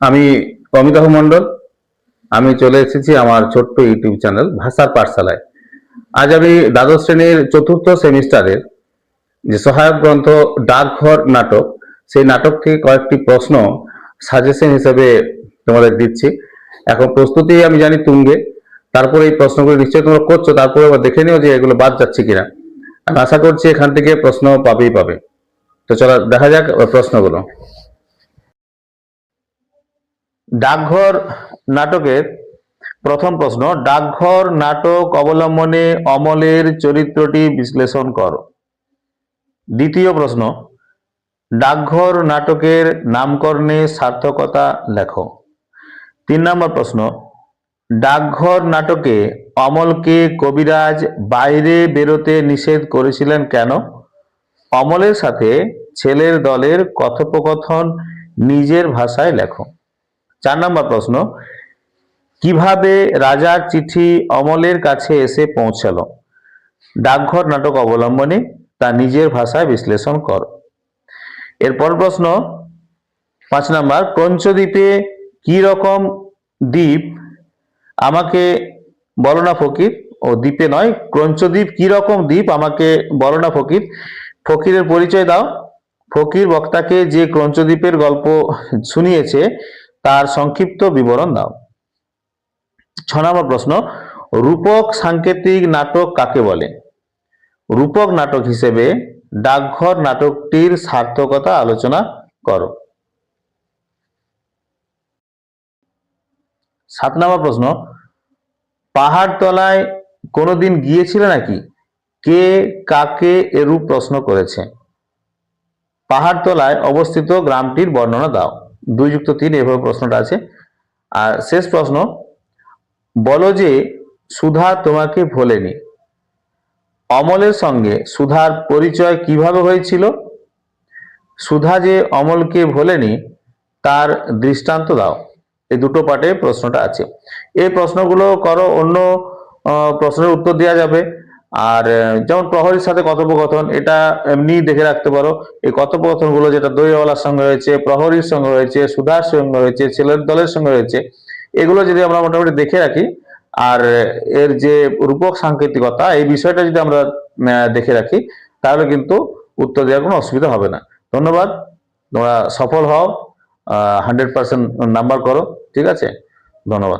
আমি অমিতাভ মণ্ডল। আমি চলে এসেছি আমার ছোট্ট ইউটিউব চ্যানেল ভাষার পাঠশালায়। আজ আমি দ্বাদশ শ্রেণির চতুর্থ সেমিস্টারের যে সহায়ক গ্রন্থ ডাকঘর নাটক, সেই নাটক থেকে কয়েকটি প্রশ্ন সাজেশন হিসেবে তোমাদের দিচ্ছি। এখন প্রস্তুতি আমি জানি তুঙ্গে। তারপরে এই প্রশ্নগুলো নিশ্চয়ই তোমরা করছ, তারপরে আবার দেখে নিও যে এগুলো বাদ যাচ্ছে কিনা। আমি আশা করছি এখান থেকে প্রশ্ন পাবেই পাবে। তো চলো দেখা যাক প্রশ্নগুলো। ডাকঘর নাটকের প্রথম প্রশ্ন, ডাকঘর নাটক অবলম্বনে অমলের চরিত্রটি বিশ্লেষণ করো। দ্বিতীয় প্রশ্ন, ডাকঘর নাটকের নামকরণে সার্থকতা লেখো। তিন নম্বর প্রশ্ন, ডাকঘর নাটকে অমলকে কবিরাজ বাইরে বেরোতে নিষেধ করেছিলেন কেন? অমলের সাথে ছেলের দলের কথোপকথন নিজের ভাষায় লেখো। চার নম্বর প্রশ্ন, কীভাবে রাজার চিঠি অমলের কাছে এসে পৌঁছালো? ডাকঘর নাটক অবলম্বনে তা নিজের ভাষায় বিশ্লেষণ কর। এরপর প্রশ্ন, পাঁচ নাম্বার পঞ্চদ্বীপে কি রকম দ্বীপ? আমাকে বলো না ফকির, ও দ্বীপে নয় ক্রঞ্চদ্বীপ কি রকম দ্বীপ? আমাকে বলো না ফকির। ফকিরের পরিচয় দাও। ফকির বক্তাকে যে ক্রঞ্চদ্বীপের গল্প শুনিয়েছে তার সংক্ষিপ্ত বিবরণ দাও। ছ নম্বর প্রশ্ন, রূপক সাংকেতিক নাটক কাকে বলে? রূপক নাটক হিসেবে ডাকঘর নাটকটির সার্থকতা আলোচনা করো। সাত নম্বর প্রশ্ন, পাহাড় তলায় কোনোদিন গিয়েছিলে নাকি? কে কাকে এরূপ প্রশ্ন করেছে? পাহাড় তলায় অবস্থিত গ্রামটির বর্ণনা দাও। দুই যুক্ত তিন এভাবে প্রশ্নটা আছে। আর শেষ প্রশ্ন, বলো যে সুধা তোমাকে ভোলেনি। অমলের সঙ্গে সুধার পরিচয় কীভাবে হয়েছিল? সুধা যে অমলকে ভোলেনি, তার দৃষ্টান্ত দাও। এই দুটো পার্টে প্রশ্নটা আছে। এই প্রশ্নগুলো করো, অন্য প্রশ্নের উত্তর দেওয়া যাবে। আর যেমন প্রহরীর সাথে কথোপকথন, এটা এমনি দেখে রাখতে পারো। এই কথোপকথনগুলো যেটা দইওয়ালার সঙ্গে রয়েছে প্রহরীর সঙ্গে রয়েছে সুধার সঙ্গে রয়েছে ছেলের দলের সঙ্গে রয়েছে এগুলো যদি আমরা মোটামুটি দেখে রাখি, আর এর যে রূপক সাংকেতিকতা, এই বিষয়টা যদি আমরা দেখে রাখি, তাহলে কিন্তু উত্তর দেওয়ার কোনো অসুবিধা হবে না। ধন্যবাদ। তোমরা সফল হও হান্ড্রেড পার্সেন্ট নাম্বার করো, ঠিক আছে? ধন্যবাদ।